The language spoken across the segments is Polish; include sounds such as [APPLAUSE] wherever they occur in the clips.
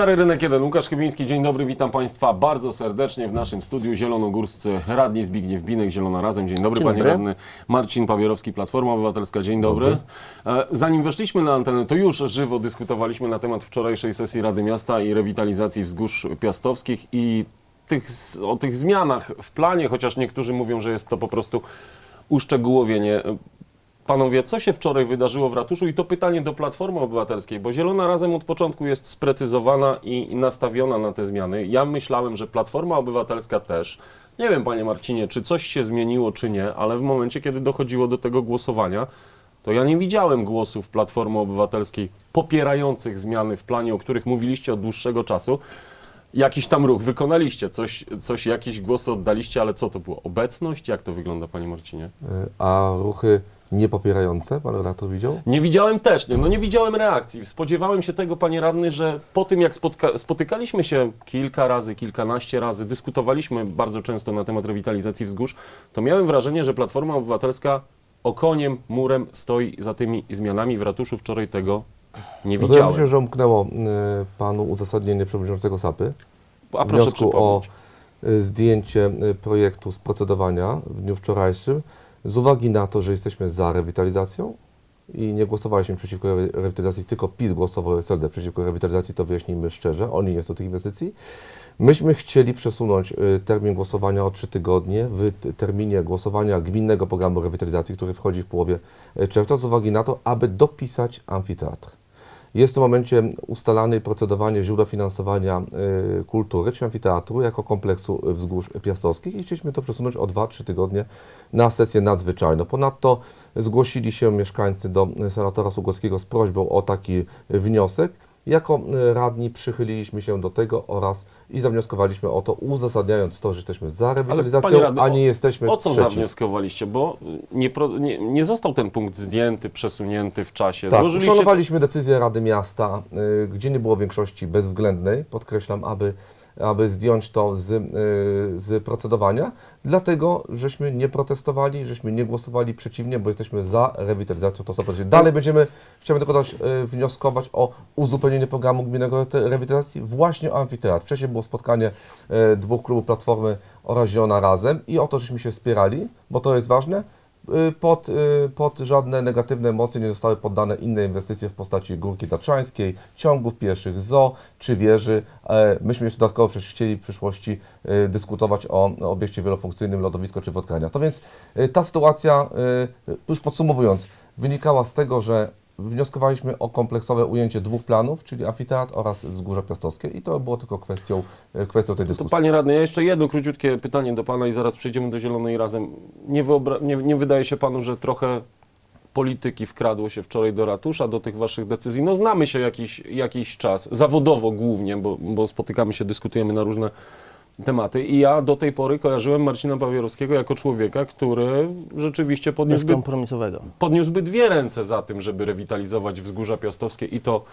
Stary Rynek 1, Łukasz Chybiński, dzień dobry, witam Państwa bardzo serdecznie w naszym studiu zielonogórscy radni Zbigniew Binek, Zielona Razem, dzień dobry, Dzień panie dobry. radny Marcin Pawierowski, Platforma Obywatelska, dzień dobry. E, Zanim weszliśmy na antenę, to już żywo dyskutowaliśmy na temat wczorajszej sesji Rady Miasta i rewitalizacji wzgórz piastowskich i tych, o tych zmianach w planie, chociaż niektórzy mówią, że jest to po prostu uszczegółowienie. Panowie, co się wczoraj wydarzyło w ratuszu? I to pytanie do Platformy Obywatelskiej, bo Zielona Razem od początku jest sprecyzowana i nastawiona na te zmiany. Ja myślałem, że Platforma Obywatelska też. Nie wiem, panie Marcinie, czy coś się zmieniło, czy nie, ale w momencie, kiedy dochodziło do tego głosowania, to ja nie widziałem głosów Platformy Obywatelskiej popierających zmiany w planie, o których mówiliście od dłuższego czasu. Jakiś tam ruch wykonaliście, coś, coś jakieś głosy oddaliście, ale co to było? Obecność? Jak to wygląda, panie Marcinie? A ruchy niepopierające, pan redaktor widział? Nie widziałem też, nie, no nie widziałem reakcji. Spodziewałem się tego, panie radny, że po tym jak spotka- spotykaliśmy się kilka razy, kilkanaście razy, dyskutowaliśmy bardzo często na temat rewitalizacji wzgórz, to miałem wrażenie, że Platforma Obywatelska okoniem, murem stoi za tymi zmianami. W ratuszu wczoraj tego nie No to ja widziałem. myślę, że umknęło y, panu uzasadnienie przewodniczącego SAPy. A proszę wniosku o przypomnieć. y, zdjęcie y, projektu z procedowania w dniu wczorajszym z uwagi na to, że jesteśmy za rewitalizacją i nie głosowaliśmy przeciwko re- rewitalizacji, tylko PiS głosował SLD przeciwko rewitalizacji, to wyjaśnijmy szczerze, oni nie chcą tych inwestycji. Myśmy chcieli przesunąć y, termin głosowania o trzy tygodnie w terminie głosowania gminnego programu rewitalizacji, który wchodzi w połowie y, czerwca, z uwagi na to, aby dopisać amfiteatr. Jest w tym momencie ustalane i procedowanie źródła finansowania y, kultury czy amfiteatru jako kompleksu wzgórz piastowskich i chcieliśmy to przesunąć o 2-3 tygodnie na sesję nadzwyczajną. Ponadto zgłosili się mieszkańcy do senatora Sługockiego z prośbą o taki wniosek. Jako y, radni przychyliliśmy się do tego oraz i zawnioskowaliśmy o to, uzasadniając to, że jesteśmy za rewitalizacją, radny, a nie jesteśmy O co przeciw. zawnioskowaliście? Bo nie, pro, nie, nie został ten punkt zdjęty, przesunięty w czasie. Tak, Złożyliście uszanowaliśmy decyzję Rady Miasta, y, gdzie nie było większości bezwzględnej, podkreślam, aby, aby zdjąć to z, y, z procedowania, dlatego żeśmy nie protestowali, żeśmy nie głosowali przeciwnie, bo jesteśmy za rewitalizacją to 100%. Dalej będziemy, chciałbym tylko dodać, y, wnioskować o uzupełnienie programu gminnego rewitalizacji właśnie o amfiteatr. Wcześniej było spotkanie y, dwóch klubów Platformy oraz Zielona Razem i o to, żeśmy się wspierali, bo to jest ważne. Y, Pod, y, pod żadne negatywne emocje nie zostały poddane inne inwestycje w postaci Górki Tatrzańskiej, ciągów pieszych, zoo czy wieży. E, Myśmy jeszcze dodatkowo przecież chcieli w przyszłości y, dyskutować o obiekcie wielofunkcyjnym, lodowisko czy wodkania. To więc ta sytuacja, już podsumowując, wynikała z tego, że wnioskowaliśmy o kompleksowe ujęcie dwóch planów, czyli amfiteatr oraz wzgórza piastowskie i to było tylko kwestią, y, kwestią tej To dyskusji. panie radny, ja jeszcze jedno króciutkie pytanie do pana i zaraz przejdziemy do Zielonej Razem. Nie, nie, nie wydaje się panu, że trochę polityki wkradło się wczoraj do ratusza, do tych waszych decyzji? No znamy się jakiś, jakiś czas, zawodowo głównie, bo, bo spotykamy się, dyskutujemy na różne tematy i ja do tej pory kojarzyłem Marcina Pawierowskiego jako człowieka, który rzeczywiście podniósłby, bezkompromisowego. podniósłby dwie ręce za tym, żeby rewitalizować wzgórza piastowskie i to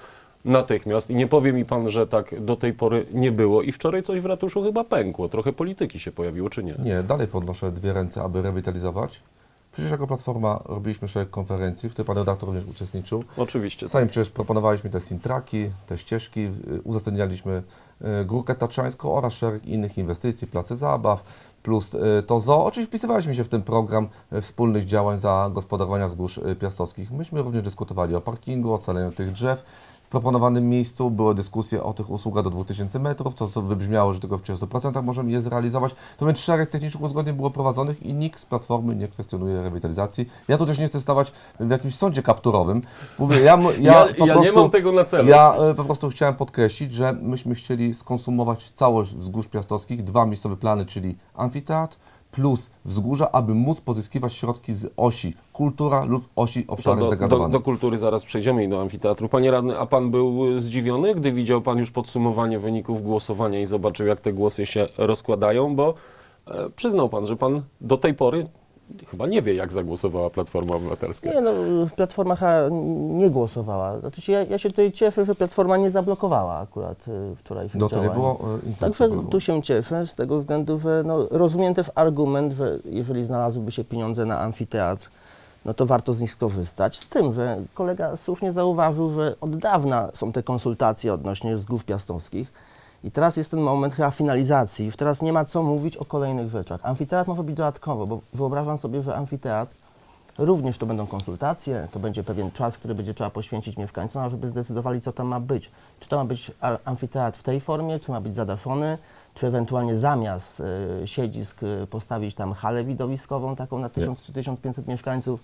natychmiast. I nie powie mi pan, że tak do tej pory nie było. I wczoraj coś w ratuszu chyba pękło. Trochę polityki się pojawiło, czy nie? Nie, dalej podnoszę dwie ręce, aby rewitalizować. Przecież jako Platforma robiliśmy szereg konferencji, w których pan redaktor również uczestniczył. Oczywiście. Sami przecież proponowaliśmy te sintraki, te ścieżki, uzasadnialiśmy y, Górkę Tatrzańską oraz szereg innych inwestycji, place zabaw, plus y, to zoo. Oczywiście wpisywaliśmy się w ten program y, wspólnych działań zagospodarowania wzgórz y, piastowskich. Myśmy również dyskutowali o parkingu, o ocaleniu tych drzew. W proponowanym miejscu były dyskusje o tych usługach do 2000 metrów, co co wybrzmiało, że tylko w 30% możemy je zrealizować. To więc szereg technicznych uzgodnień było prowadzonych i nikt z Platformy nie kwestionuje rewitalizacji. Ja tu też nie chcę stawać w jakimś sądzie kapturowym. Mówię, ja, [LAUGHS] ja, Ja, po ja prostu, nie mam tego na celu. ja e, po prostu chciałem podkreślić, że myśmy chcieli skonsumować całość wzgórz piastowskich, dwa miejscowe plany, czyli amfiteatr plus wzgórza, aby móc pozyskiwać środki z osi kultura lub osi obszary do, do, zdegradowane. do kultury zaraz przejdziemy i do amfiteatru. Panie radny, a pan był y, zdziwiony, gdy widział pan już podsumowanie wyników głosowania i zobaczył, jak te głosy się rozkładają? Bo e, przyznał pan, że pan do tej pory chyba nie wie, jak zagłosowała Platforma Obywatelska. Nie no, Platforma nie głosowała. Znaczy się, ja, ja się tutaj cieszę, że Platforma nie zablokowała akurat y, wczorajszych No to nie działań. było e, intencji Także programu. tu się cieszę z tego względu, że no, rozumiem też argument, że jeżeli znalazłyby się pieniądze na amfiteatr, no to warto z nich skorzystać. Z tym, że kolega słusznie zauważył, że od dawna są te konsultacje odnośnie zgłów piastowskich i teraz jest ten moment chyba finalizacji. Już teraz nie ma co mówić o kolejnych rzeczach. Amfiteatr może być dodatkowo, bo wyobrażam sobie, że amfiteatr Również to będą konsultacje, to będzie pewien czas, który będzie trzeba poświęcić mieszkańcom, żeby zdecydowali, co tam ma być. Czy to ma być amfiteatr w tej formie, czy ma być zadaszony, czy ewentualnie zamiast y, siedzisk y, postawić tam halę widowiskową taką na 1000 czy 1500 mieszkańców,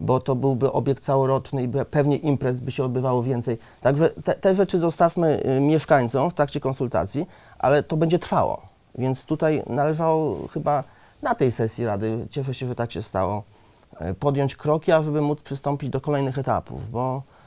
bo to byłby obiekt całoroczny i pewnie imprez by się odbywało więcej. Także te, te rzeczy zostawmy y, mieszkańcom w trakcie konsultacji, ale to będzie trwało. Więc tutaj należało chyba na tej sesji Rady, cieszę się, że tak się stało, e, podjąć kroki, ażeby móc przystąpić do kolejnych etapów, bo y,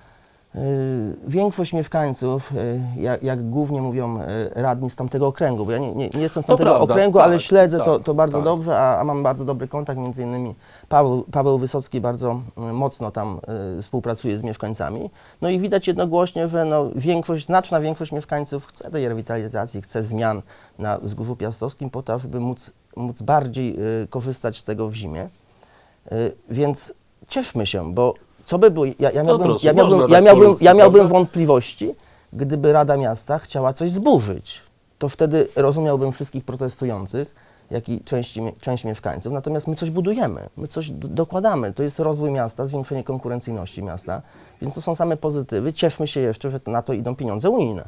większość mieszkańców, y, jak, jak głównie mówią y, radni z tamtego okręgu, bo ja nie, nie, nie jestem z To tamtego prawda, okręgu, tak, ale śledzę to, tak, to bardzo tak. dobrze, a, a mam bardzo dobry kontakt, między innymi Paweł, Paweł Wysocki bardzo y, mocno tam y, współpracuje z mieszkańcami. No i widać jednogłośnie, że no, większość, znaczna większość mieszkańców chce tej rewitalizacji, chce zmian na Wzgórzu Piastowskim po to, żeby móc, móc bardziej y, korzystać z tego w zimie. Y, Więc cieszmy się, bo co by było, ja, ja No miałbym, proszę, ja miałbym, można ja tak miałbym, ja miałbym wątpliwości, gdyby Rada Miasta chciała coś zburzyć. To wtedy rozumiałbym wszystkich protestujących, jak i części, mie- część mieszkańców. Natomiast my coś budujemy, my coś dokładamy. To jest rozwój miasta, zwiększenie konkurencyjności miasta, więc to są same pozytywy. Cieszmy się jeszcze, że na to idą pieniądze unijne.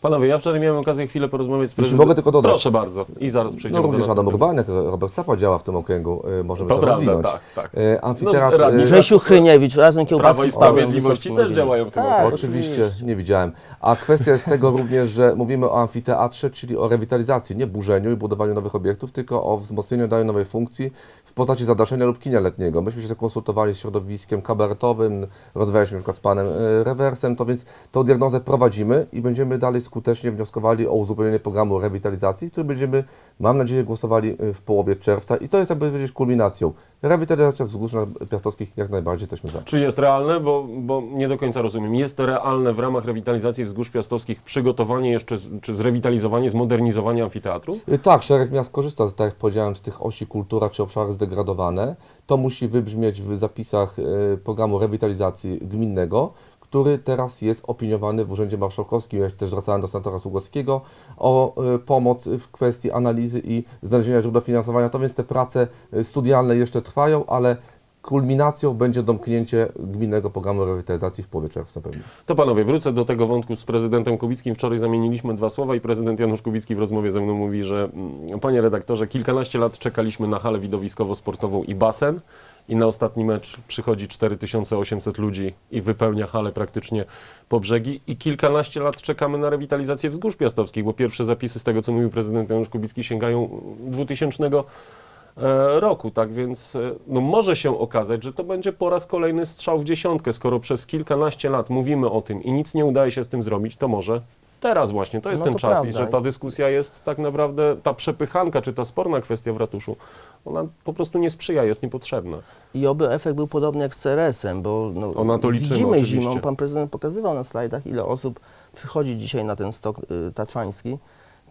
Panowie, ja wczoraj miałem okazję chwilę porozmawiać z prezydentem. mogę tylko dodać. Proszę bardzo. I zaraz No przejdziemy również do Adam następnego. Urbaniak, Robert Sapa działa w tym okręgu, y, możemy To to, prawda, rozwinąć. tak, tak. Y, Amfiteatr... No, radni y, Grzesiu Chryniewicz, razem Prawo kiełbaski i z Pawłem Sprawiedliwości Wysockim też działają w tym tak, roku. Oczywiście, nie widziałem. A kwestia jest tego również, że mówimy o amfiteatrze, czyli o rewitalizacji, nie burzeniu i budowaniu nowych obiektów, tylko o wzmocnieniu danej nowej funkcji w postaci zadaszenia lub kinia letniego. Myśmy się konsultowali z środowiskiem kabaretowym, rozmawialiśmy na przykład z panem e, Rewersem, to więc tą diagnozę prowadzimy i będziemy dalej skutecznie wnioskowali o uzupełnienie programu rewitalizacji, który będziemy, mam nadzieję, głosowali e, w połowie czerwca i to jest, jakby powiedzieć, kulminacją. Rewitalizacja wzgórz piastowskich jak najbardziej jesteśmy za. Czy jest realne, bo, bo nie do końca rozumiem. Jest realne w ramach rewitalizacji wzgórz piastowskich przygotowanie jeszcze, czy zrewitalizowanie, zmodernizowanie amfiteatru? Y, Tak, szereg miast korzysta, tak jak powiedziałem, z tych osi kultura czy obszary zdegradowane. To musi wybrzmieć w zapisach y, programu rewitalizacji gminnego, który teraz jest opiniowany w Urzędzie Marszałkowskim. Ja też zwracałem do senatora Sługockiego o y, pomoc w kwestii analizy i znalezienia źródła finansowania. To więc te prace y, studialne jeszcze trwają, ale kulminacją będzie domknięcie gminnego programu rewitalizacji w połowie czerwca pewnie. To panowie, wrócę do tego wątku z prezydentem Kubickim. Wczoraj zamieniliśmy dwa słowa i prezydent Janusz Kubicki w rozmowie ze mną mówi, że mm, panie redaktorze, kilkanaście lat czekaliśmy na halę widowiskowo-sportową i basen i na ostatni mecz przychodzi 4800 ludzi i wypełnia halę praktycznie po brzegi. I kilkanaście lat czekamy na rewitalizację wzgórz piastowskich, bo pierwsze zapisy z tego, co mówił prezydent Janusz Kubicki sięgają 2000 e, roku, tak więc e, no może się okazać, że to będzie po raz kolejny strzał w dziesiątkę, skoro przez kilkanaście lat mówimy o tym i nic nie udaje się z tym zrobić, to może teraz właśnie, to jest No ten to czas i prawda. że ta dyskusja jest tak naprawdę, ta przepychanka czy ta sporna kwestia w ratuszu, ona po prostu nie sprzyja, jest niepotrzebna. I oby efekt był podobny jak z CRS-em, bo no, O, na to liczymy widzimy oczywiście. zimą, pan prezydent pokazywał na slajdach, ile osób przychodzi dzisiaj na ten stok y, tatrzański.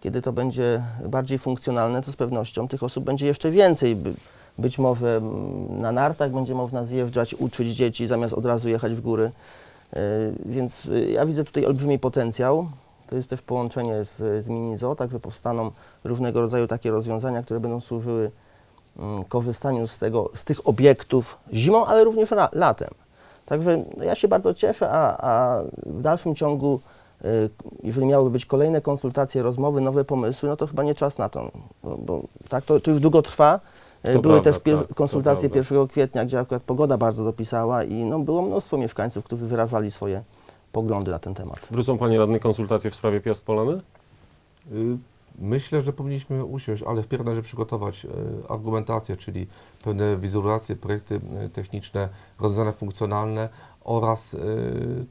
Kiedy to będzie bardziej funkcjonalne, to z pewnością tych osób będzie jeszcze więcej. By, być może mm, na nartach będzie można zjeżdżać, uczyć dzieci, zamiast od razu jechać w góry. Y, Więc y, ja widzę tutaj olbrzymi potencjał. To jest też połączenie z, z Minizo, także powstaną różnego rodzaju takie rozwiązania, które będą służyły mm, korzystaniu z, tego, z tych obiektów zimą, ale również la, latem. Także ja się bardzo cieszę, a, a w dalszym ciągu, y, jeżeli miałyby być kolejne konsultacje, rozmowy, nowe pomysły, no to chyba nie czas na to, bo, bo tak to, to już długo trwa. To Były prawda, też tak, konsultacje prawda. 1 kwietnia, gdzie akurat pogoda bardzo dopisała i no, było mnóstwo mieszkańców, którzy wyrażali swoje poglądy na ten temat. Wrócą panie radny konsultacje w sprawie Piast Polany? Y, Myślę, że powinniśmy usiąść, ale wpierw należy przygotować y, argumentację, czyli pewne wizualizacje, projekty y, techniczne, rozwiązania funkcjonalne oraz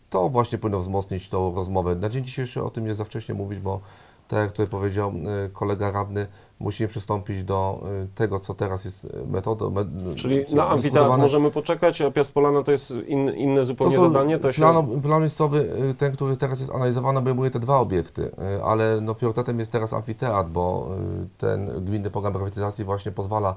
to właśnie powinno wzmocnić tą rozmowę. Na dzień dzisiejszy o tym jest za wcześnie mówić, bo tak jak tutaj powiedział y, kolega radny, musimy przystąpić do y, tego, co teraz jest y, metodą. me- Czyli na amfiteatr możemy poczekać, a Piast Polana to jest in, inne zupełnie To zadanie? To się... plan, plan miejscowy, ten, który teraz jest analizowany, obejmuje te dwa obiekty, ale no, priorytetem jest teraz amfiteatr, bo ten gminny program rewitalizacji właśnie pozwala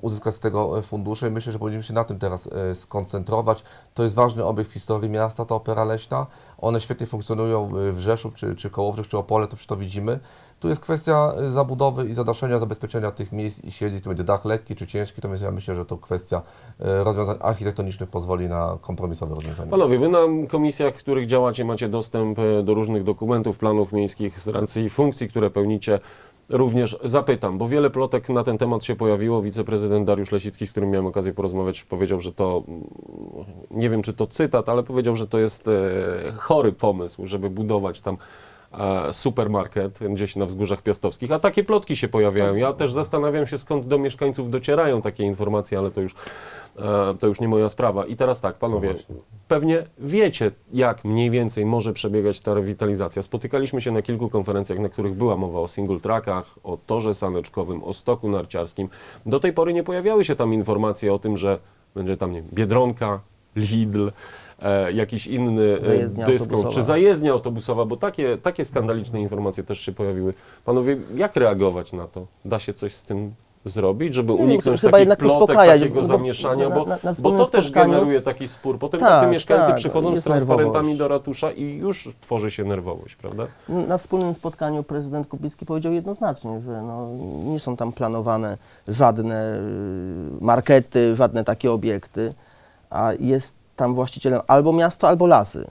uzyskać z tego e, fundusze myślę, że powinniśmy się na tym teraz e, skoncentrować. To jest ważny obiekt w historii miasta, ta opera leśna. One świetnie funkcjonują w- Rzeszów, czy, czy czy Opole, to wszystko widzimy. Tu jest kwestia zabudowy i zadaszenia, zabezpieczenia tych miejsc i siedzi, to będzie dach lekki czy ciężki, natomiast ja myślę, że to kwestia rozwiązań architektonicznych pozwoli na kompromisowe rozwiązanie. Panowie, wy na komisjach, w których działacie, macie dostęp do różnych dokumentów, planów miejskich z racji funkcji, które pełnicie. Również zapytam, bo wiele plotek na ten temat się pojawiło. Wiceprezydent Dariusz Lesicki, z którym miałem okazję porozmawiać, powiedział, że to, nie wiem czy to cytat, ale powiedział, że to jest e, chory pomysł, żeby budować tam supermarket gdzieś na wzgórzach piastowskich, a takie plotki się pojawiają. Ja też zastanawiam się, skąd do mieszkańców docierają takie informacje, ale to już, e, to już nie moja sprawa. I teraz tak, panowie, pewnie wiecie, jak mniej więcej może przebiegać ta rewitalizacja. Spotykaliśmy się na kilku konferencjach, na których była mowa o single trackach, o torze saneczkowym, o stoku narciarskim. Do tej pory nie pojawiały się tam informacje o tym, że będzie tam nie Biedronka, Lidl, e, jakiś inny e, Zajezdnia dyskont, autobusowa. czy zajezdnia autobusowa, bo takie, takie skandaliczne informacje też się pojawiły. Panowie, jak reagować na to? Da się coś z tym zrobić, żeby wiem, uniknąć chyba takich jednak plotek, uspokajać, takiego bo- zamieszania, na- bo, na- na bo wspólnym to też spotkaniu- generuje taki spór. Potem Tak, tacy mieszkańcy tak, przychodzą z jest transparentami nerwowość. do ratusza i już tworzy się nerwowość, prawda? Na wspólnym spotkaniu prezydent Kubicki powiedział jednoznacznie, że no, nie są tam planowane żadne y, markety, żadne takie obiekty, a jest tam właścicielem albo miasto, albo lasy.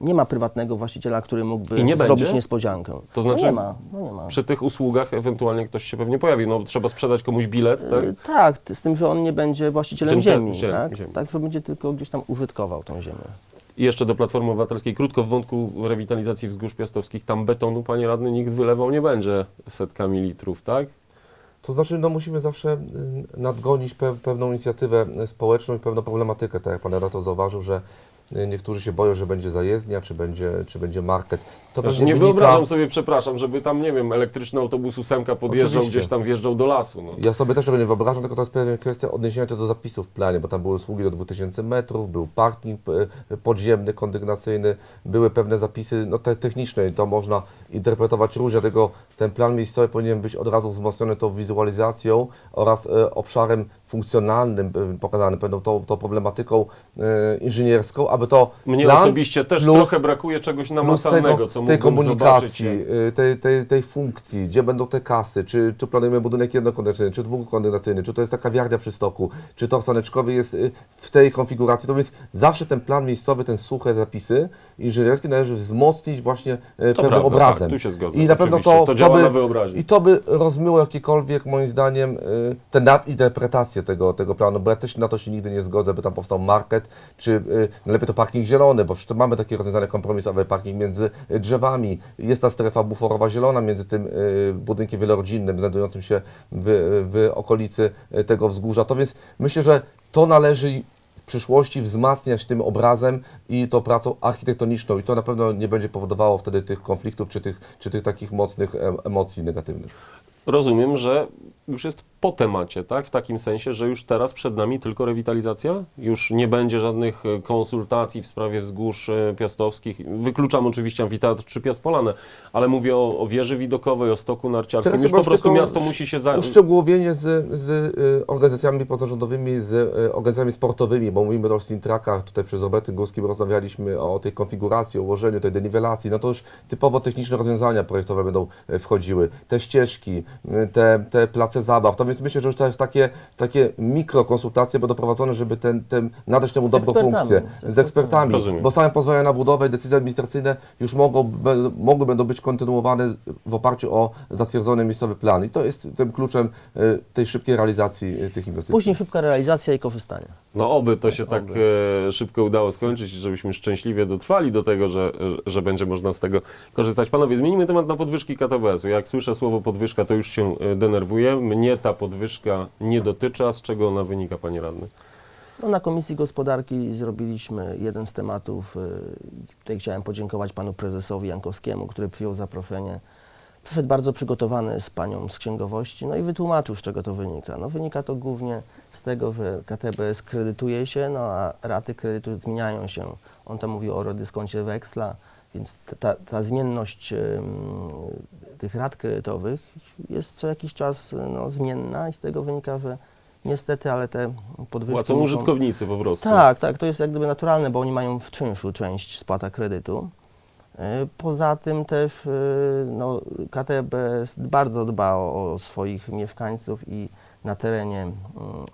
Nie ma prywatnego właściciela, który mógłby I nie zrobić będzie? niespodziankę. To znaczy- no nie ma, no nie ma. Przy tych usługach ewentualnie ktoś się pewnie pojawi. No trzeba sprzedać komuś bilet, tak? Y, Tak, z tym, że on nie będzie właścicielem Ziemi- ziemi, ziemi, tak? ziemi. tak, że będzie tylko gdzieś tam użytkował tą ziemię. I jeszcze do Platformy Obywatelskiej, krótko w wątku rewitalizacji wzgórz piastowskich, tam betonu, panie radny, nikt wylewał nie będzie setkami litrów, tak? To znaczy, no musimy zawsze y, nadgonić pe pewną inicjatywę y, społeczną i pewną problematykę, tak jak Pan Renato zauważył, że niektórzy się boją, że będzie zajezdnia, czy będzie, czy będzie market. To Znaczy, nie wynika- wyobrażam sobie, przepraszam, żeby tam, nie wiem, elektryczny autobus ósemka podjeżdżał, Oczywiście. gdzieś tam wjeżdżał do lasu. No. Ja sobie też tego nie wyobrażam, tylko to jest pewnie kwestia odniesienia się do zapisów w planie, bo tam były usługi do 2000 metrów, był parking e, podziemny, kondygnacyjny, były pewne zapisy no, te, techniczne i to można interpretować różnie, dlatego ten plan miejscowy powinien być od razu wzmocniony tą wizualizacją oraz e, obszarem funkcjonalnym e, pokazanym, pewną tą, tą problematyką e, inżynierską, aby to Mnie plan osobiście też plus- trochę brakuje czegoś namacalnego, tego, co tej mógłbym zobaczyć. komunikacji, y, tej, tej, tej funkcji, gdzie będą te kasy, czy, czy planujemy budynek jednokondygnacyjny, czy dwukondygnacyjny, czy to jest taka wiarnia przy stoku, czy tor saneczkowy jest y, w tej konfiguracji, to więc zawsze ten plan miejscowy, ten suche zapisy inżynierskie należy wzmocnić właśnie y, pewnym prawda, obrazem. tak, tu się zgodzę, I na pewno to, To działa by. I to by rozmyło jakiekolwiek, moim zdaniem, y, tę nadinterpretację tego, tego planu, bo ja też na to się nigdy nie zgodzę, by tam powstał market, czy y, najlepiej to parking zielony, bo to mamy takie rozwiązane kompromisowe, parking między y, drzewami, jest ta strefa buforowa zielona między tym y, budynkiem wielorodzinnym znajdującym się w, w okolicy tego wzgórza. To więc myślę, że to należy w przyszłości wzmacniać tym obrazem i tą pracą architektoniczną i to na pewno nie będzie powodowało wtedy tych konfliktów czy tych, czy tych takich mocnych em, emocji negatywnych. Rozumiem, że już jest po temacie, tak? W takim sensie, że już teraz przed nami tylko rewitalizacja? Już nie będzie żadnych e, konsultacji w sprawie wzgórz e, piastowskich. Wykluczam oczywiście amfiteatr czy Piast Polane, ale mówię o, o wieży widokowej, o stoku narciarskim. Teraz już po prostu miasto musi się za... Uszczegółowienie z, z y, organizacjami pozarządowymi, z organizacjami sportowymi, bo mówimy o Stintrakach, tutaj przez Roberty Górskim rozmawialiśmy o tej konfiguracji, ułożeniu tej deniwelacji, no to już typowo techniczne rozwiązania projektowe będą wchodziły. Te ścieżki, te, te place zabaw, to więc myślę, że już to jest takie, takie mikrokonsultacje będą prowadzone, żeby ten, ten nadać temu dobrą ekspertami, funkcję. z Z ekspertami, Rozumiem. bo same pozwolenia na budowę i decyzje administracyjne już mogą, be- mogły będą być kontynuowane w oparciu o zatwierdzony miejscowy plan. I to jest tym kluczem y, tej szybkiej realizacji y, tych inwestycji. Później szybka realizacja i korzystanie. No oby to się tak e, szybko udało skończyć i żebyśmy szczęśliwie dotrwali do tego, że, że- że będzie można z tego korzystać. Panowie, zmienimy temat na podwyżki KTBS-u. Jak słyszę słowo podwyżka, to już się e, denerwuję. Mnie ta podwyżka nie dotyczy, a z czego ona wynika, panie radny? No, na Komisji Gospodarki zrobiliśmy jeden z tematów. y, Tutaj chciałem podziękować panu prezesowi Jankowskiemu, który przyjął zaproszenie. Przyszedł bardzo przygotowany z panią z księgowości, no i wytłumaczył, z czego to wynika. No, wynika to głównie z tego, że KTBS kredytuje się, no a raty kredytu zmieniają się. On tam mówił o redyskoncie weksla, więc ta- ta, zmienność tych rat kredytowych jest co jakiś czas no, zmienna i z tego wynika, że niestety, ale te podwyżki... Płacą muszą- użytkownicy po prostu. Tak, tak, to jest jak gdyby naturalne, bo oni mają w czynszu część spłata kredytu. Y, Poza tym też y, no, KTBS bardzo dba o, o swoich mieszkańców i na terenie mm,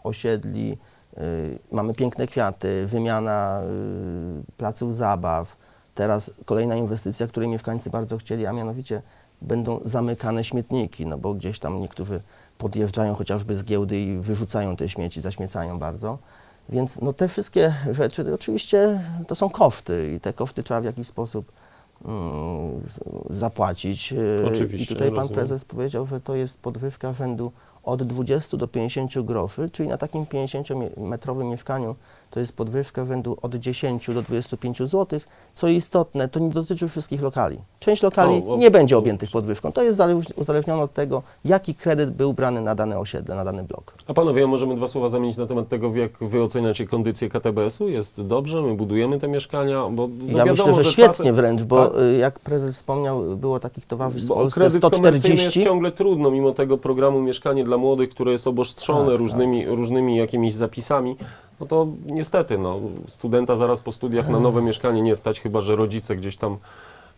osiedli y, mamy piękne kwiaty, wymiana y, placów zabaw. Teraz kolejna inwestycja, której mieszkańcy bardzo chcieli, a mianowicie będą zamykane śmietniki, no bo gdzieś tam niektórzy podjeżdżają chociażby z giełdy i wyrzucają te śmieci, zaśmiecają bardzo. Więc no, te wszystkie rzeczy oczywiście to są koszty i te koszty trzeba w jakiś sposób mm, zapłacić. Oczywiście, I tutaj pan rozumiem. prezes powiedział, że to jest podwyżka rzędu od 20 do 50 groszy, czyli na takim 50-metrowym mieszkaniu to jest podwyżka rzędu od 10 do 25 zł. Co istotne, to nie dotyczy wszystkich lokali. Część lokali O, o, nie będzie o. objętych podwyżką. To jest zależ- uzależnione od tego, jaki kredyt był brany na dane osiedle, na dany blok. A panowie, a możemy dwa słowa zamienić na temat tego, jak wy oceniacie kondycję KTBS-u? Jest dobrze, my budujemy te mieszkania, bo no ja wiadomo, myślę, że świetnie czasem, wręcz, bo Tak. y, jak prezes wspomniał, było takich towarzystw w Bo Polsce kredyt komercyjny jest 140. ciągle trudno, mimo tego programu Mieszkanie dla Młodych, które jest obostrzone Tak, różnymi, różnymi jakimiś zapisami, no to niestety, no, studenta zaraz po studiach na nowe mieszkanie nie stać, chyba że rodzice gdzieś tam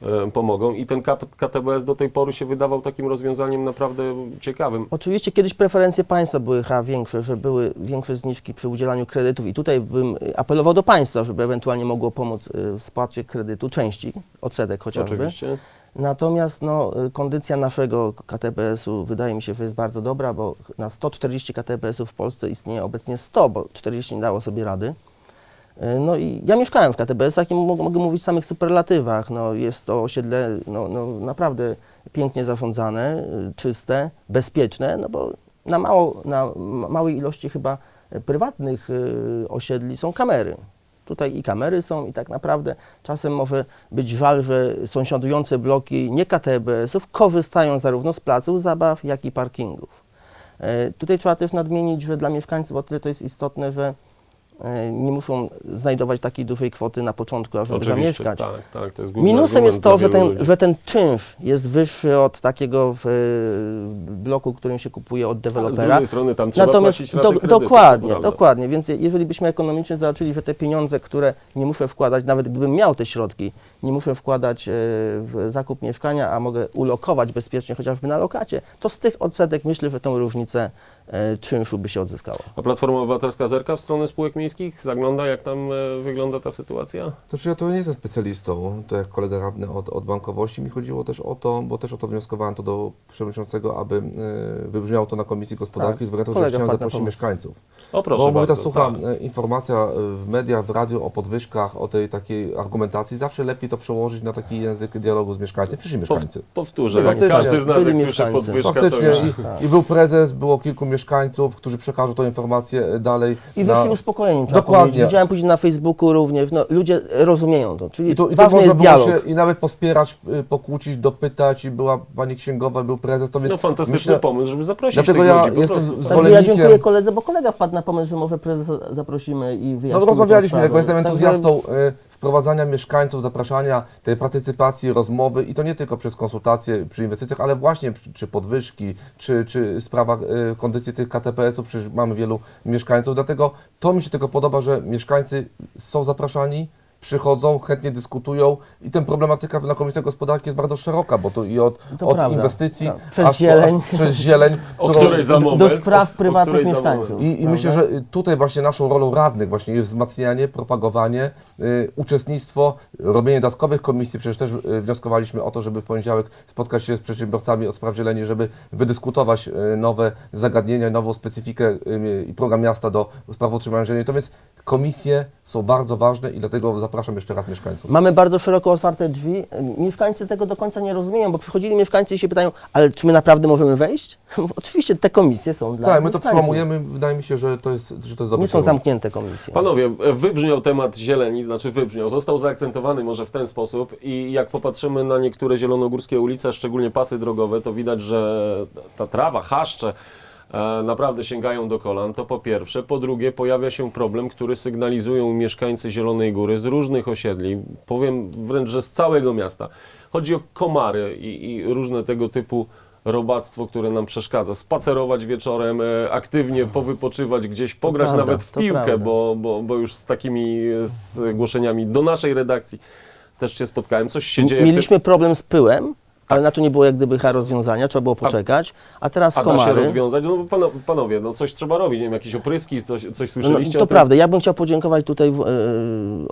e, pomogą. I ten KTBS do tej pory się wydawał takim rozwiązaniem naprawdę ciekawym. Oczywiście kiedyś preferencje państwa były chyba większe, że były większe zniżki przy udzielaniu kredytów i tutaj bym y, apelował do państwa, żeby ewentualnie mogło pomóc y, w spłacie kredytu części, odsetek chociażby. Oczywiście. Natomiast no, y, kondycja naszego KTBS-u wydaje mi się, że jest bardzo dobra, bo na 140 KTBS-ów w Polsce istnieje obecnie 100, bo 40 nie dało sobie rady. Y, No i ja mieszkałem w KTBS-ach i mogę, mówić w samych superlatywach. No, jest to osiedle no, no, naprawdę pięknie zarządzane, y, czyste, bezpieczne, no bo na, mało, na ma- małej ilości chyba prywatnych osiedli są kamery. Tutaj i kamery są i tak naprawdę czasem może być żal, że sąsiadujące bloki nie KTBS-ów korzystają zarówno z placów zabaw, jak i parkingów. E, Tutaj trzeba też nadmienić, że dla mieszkańców o tyle to jest istotne, że nie muszą znajdować takiej dużej kwoty na początku, ażeby Oczywiście, zamieszkać. tak, tak, to jest Minusem jest to, że ten, ludzi. że ten czynsz jest wyższy od takiego w, e, bloku, którym się kupuje od Ale z dewelopera. drugiej strony tam trzeba Natomiast płacić do, kredytu, dokładnie, dokładnie. Więc je- jeżeli byśmy ekonomicznie zobaczyli, że te pieniądze, które nie muszę wkładać, nawet gdybym miał te środki, nie muszę wkładać e, w zakup mieszkania, a mogę ulokować bezpiecznie chociażby na lokacie, to z tych odsetek myślę, że tą różnicę e, czynszu by się odzyskało. A Platforma Obywatelska zerka w stronę spółek miejskich? Zagląda, jak tam e, wygląda ta sytuacja? To czy ja to nie jestem specjalistą, to jak kolega radny od, od bankowości, mi chodziło też o to, bo też o to wnioskowałem to do przewodniczącego, aby y, wybrzmiało to na Komisji Gospodarki, Tak, z wyrazu, że chciałem zaprosić mieszkańców. O proszę bo mówię, ta sucha tak. e, informacja w mediach, w radiu o podwyżkach, o tej takiej argumentacji, zawsze lepiej to przełożyć na taki język dialogu z mieszkańcem. Przyszli mieszkańcy. Powtórzę, Faktycznie. każdy z nas jak słyszy podwyżka, to Faktycznie już... i, i był prezes, było kilku mieszkańców, którzy przekażą tę informację e, dalej. I na- wyszli uspokojeni, trzeba Dokładnie. powiedzieć. Widziałem później na Facebooku również, no, ludzie rozumieją to, czyli I tu, i tu ważny można jest było dialog. się i nawet pospierać, y, pokłócić, dopytać i była pani księgowa, był prezes, to więc No fantastyczny myślę, pomysł, żeby zaprosić Dlatego tych ja ludzi jestem prostu. z- tak. Także ja zwolennikiem- dziękuję koledze, bo kolega wpadł na pomysł, że może prezesa zaprosimy i wyjaśnimy No rozmawialiśmy, jak jestem Także- entuzjastą wprowadzania mieszkańców, zapraszania tej partycypacji, rozmowy i to nie tylko przez konsultacje przy inwestycjach, ale właśnie przy, czy podwyżki, czy, czy sprawa y, kondycji tych KTPS-ów, przecież mamy wielu mieszkańców, dlatego to mi się tylko podoba, że mieszkańcy są zapraszani, przychodzą, chętnie dyskutują i ten problematyka na Komisji Gospodarki jest bardzo szeroka, bo to i od, To od prawda. inwestycji, Tak. Przez aż, zieleń. aż przez zieleń, [LAUGHS] O którą- której za moment. do spraw prywatnych mieszkańców. i, I myślę, że tutaj właśnie naszą rolą radnych właśnie jest wzmacnianie, propagowanie, y, uczestnictwo, robienie dodatkowych komisji. Przecież też y, wnioskowaliśmy o to, żeby w poniedziałek spotkać się z przedsiębiorcami od spraw zieleni, żeby wydyskutować y, nowe zagadnienia, nową specyfikę y, i program miasta do spraw utrzymania zieleni. To więc komisje są bardzo ważne i dlatego zapraszam jeszcze raz mieszkańców. Mamy bardzo szeroko otwarte drzwi. Mieszkańcy tego do końca nie rozumieją, bo przychodzili mieszkańcy i się pytają, ale czy my naprawdę możemy wejść? [LAUGHS] Oczywiście te komisje są dla Tak, my to mieszkańców. przełamujemy. Wydaje mi się, że to jest, że to jest dobry Nie są kierunek. zamknięte komisje. Panowie, wybrzmiał temat zieleni, znaczy wybrzmiał, został zaakcentowany może w ten sposób i jak popatrzymy na niektóre zielonogórskie ulice, szczególnie pasy drogowe, to widać, że ta trawa, chaszcze naprawdę sięgają do kolan, to po pierwsze. Po drugie, pojawia się problem, który sygnalizują mieszkańcy Zielonej Góry z różnych osiedli, powiem wręcz, że z całego miasta. Chodzi o komary i, i różne tego typu robactwo, które nam przeszkadza. Spacerować wieczorem, e, aktywnie powypoczywać gdzieś, pograć prawda, nawet w piłkę, bo, bo, bo już z takimi e, zgłoszeniami do naszej redakcji też się spotkałem. Coś się dzieje w tym... Mieliśmy problem z pyłem, ale na to nie było jak gdyby H rozwiązania, trzeba było poczekać, a teraz A da się komary. rozwiązać? No bo panowie, no coś trzeba robić, nie wiem, jakieś opryski, coś, coś No, słyszeliście to o tym? prawda. Ja bym chciał podziękować tutaj w- e,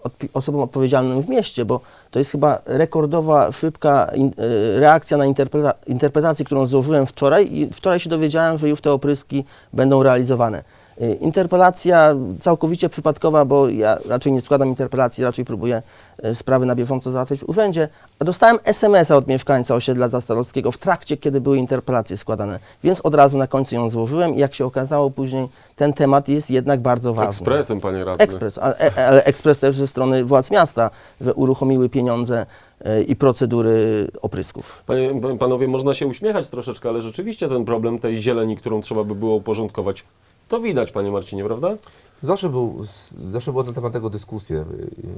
odpi- osobom odpowiedzialnym w mieście, bo to jest chyba rekordowa, szybka in, e, reakcja na interpreta- interpretację, którą złożyłem wczoraj i wczoraj się dowiedziałem, że już te opryski będą realizowane. E, Interpelacja całkowicie przypadkowa, bo ja raczej nie składam interpelacji, raczej próbuję e, sprawy na bieżąco załatwiać w urzędzie. A dostałem SMS-a od mieszkańca osiedla Zastalowskiego w trakcie, kiedy były interpelacje składane, więc od razu na końcu ją złożyłem i jak się okazało później, ten temat jest jednak bardzo ważny. Ekspresem, panie radny. Ekspres, ale, ale ekspres też ze strony władz miasta, że uruchomiły pieniądze e, i procedury oprysków. Panie, panowie, można się uśmiechać troszeczkę, ale rzeczywiście ten problem tej zieleni, którą trzeba by było uporządkować, to widać, panie Marcinie, prawda? Zawsze, był, zawsze była na temat tego dyskusje.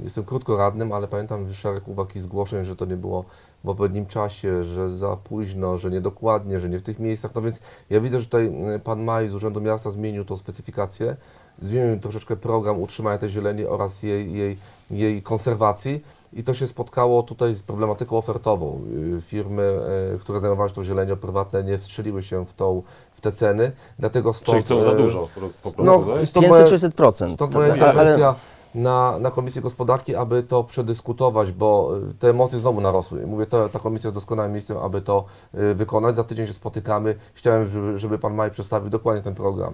Jestem krótko radnym, ale pamiętam szereg uwag i zgłoszeń, że to nie było w odpowiednim czasie, że za późno, że niedokładnie, że nie w tych miejscach. No więc ja widzę, że tutaj y, pan Maj z Urzędu Miasta zmienił tą specyfikację, zmienił troszeczkę program utrzymania tej zieleni oraz jej, jej, jej konserwacji. I to się spotkało tutaj z problematyką ofertową. Y, Firmy, y, które zajmowały się tą zielenią prywatne, nie wstrzeliły się w, tą, w te ceny, dlatego stąd... Czyli chcą za y, dużo po prostu, No, tak? stąd moja- 500-600%. Stąd To- moja to- ale- na, na Komisję Gospodarki, aby to przedyskutować, bo y, te emocje znowu narosły. Mówię, to, ta komisja jest doskonałym miejscem, aby to y, wykonać. Za tydzień się spotykamy. Chciałem, żeby, Pan Maj przedstawił dokładnie ten program,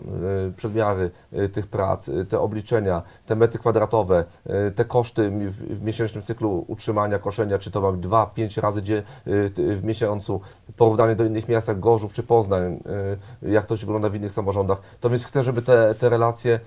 y, przedmiary tych prac, te obliczenia, te metry kwadratowe, te koszty w, miesięcznym cyklu utrzymania, koszenia, czy to ma być dwa, pięć razy dzie, ty- w miesiącu, porównanie do innych miast jak Gorzów czy Poznań, jak to się wygląda w innych samorządach. To więc chcę, żeby te, te relacje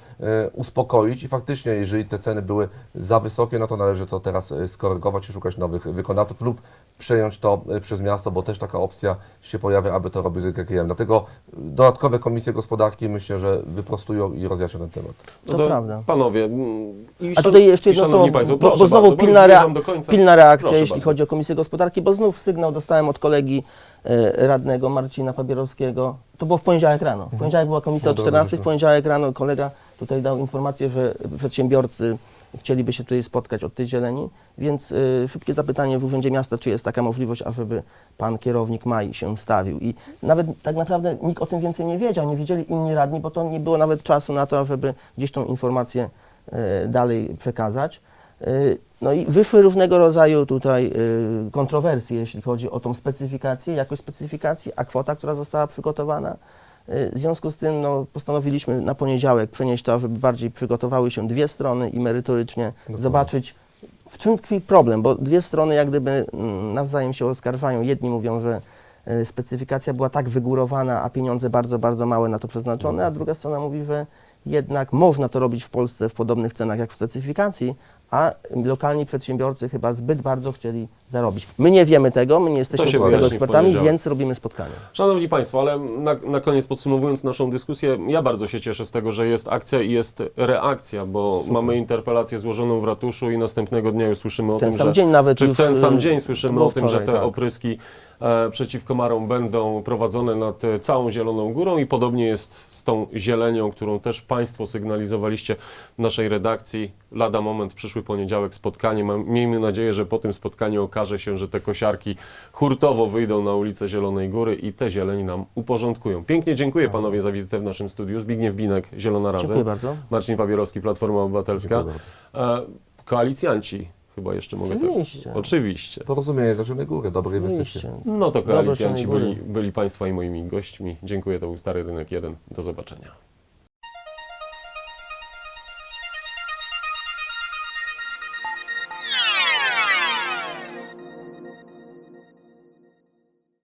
uspokoić i faktycznie, jeżeli te ceny były za wysokie, no to należy to teraz y, skorygować i szukać nowych wykonawców lub przejąć to y, przez miasto, bo też taka opcja się pojawia, aby to robić z GKM. Dlatego y, dodatkowe komisje gospodarki myślę, że wyprostują i rozjaśnią ten temat. To No prawda. Panowie, mm, i A tutaj jeszcze jedno szanowni słowo, Państwo, bo, bo znowu bardzo, pilna, rea zmierzam do końca. pilna reakcja, Proszę jeśli bardzo. chodzi o Komisję Gospodarki, bo znów sygnał dostałem od kolegi e, radnego Marcina Papierowskiego. To było w poniedziałek rano. W poniedziałek była komisja Od o razu 14, w poniedziałek rano kolega tutaj dał informację, że przedsiębiorcy chcieliby się tutaj spotkać od tej zieleni, więc y, szybkie zapytanie w Urzędzie Miasta, czy jest taka możliwość, ażeby pan kierownik Maj się wstawił. I nawet tak naprawdę nikt o tym więcej nie wiedział, nie wiedzieli inni radni, bo to nie było nawet czasu na to, żeby gdzieś tą informację e, dalej przekazać. E, No i wyszły różnego rodzaju tutaj e, kontrowersje, jeśli chodzi o tą specyfikację, jakość specyfikacji, a kwota, która została przygotowana. W związku z tym no, postanowiliśmy na poniedziałek przenieść to, żeby bardziej przygotowały się dwie strony i merytorycznie zobaczyć, w czym tkwi problem, bo dwie strony jak gdyby mm, nawzajem się oskarżają. Jedni mówią, że e, specyfikacja była tak wygórowana, a pieniądze bardzo, bardzo małe na to przeznaczone, a druga strona mówi, że jednak można to robić w Polsce w podobnych cenach jak w specyfikacji, a lokalni przedsiębiorcy chyba zbyt bardzo chcieli zarobić. My nie wiemy tego, my nie jesteśmy się tego wyjaśni ekspertami, więc robimy spotkanie. Szanowni Państwo, ale na, na koniec podsumowując naszą dyskusję, ja bardzo się cieszę z tego, że jest akcja i jest reakcja, bo mamy interpelację złożoną w ratuszu i następnego dnia już słyszymy o Ten tym, sam że... dzień nawet Czy w ten sam y, dzień słyszymy o tym, że wczoraj, te tak. opryski e, przeciw komarom będą prowadzone nad całą Zieloną Górą i podobnie jest z tą zielenią, którą też Państwo sygnalizowaliście w naszej redakcji. Lada moment, w przyszły poniedziałek spotkanie. Miejmy nadzieję, że po tym spotkaniu okaże się, że te kosiarki hurtowo wyjdą na ulicę Zielonej Góry i te zieleni nam uporządkują. Pięknie dziękuję Panowie za wizytę w naszym studiu. Zbigniew Binek, Zielona Razem. Dziękuję bardzo. Marcin Papierowski, Platforma Obywatelska. E, koalicjanci, chyba jeszcze mogę. Oczywiście. Oczywiście. Porozumienie Zielonej Góry, dobre inwestycje. Oczywiście. No to koalicjanci byli, byli Państwa i moimi gośćmi. Dziękuję, to był Stary Rynek 1. Do zobaczenia.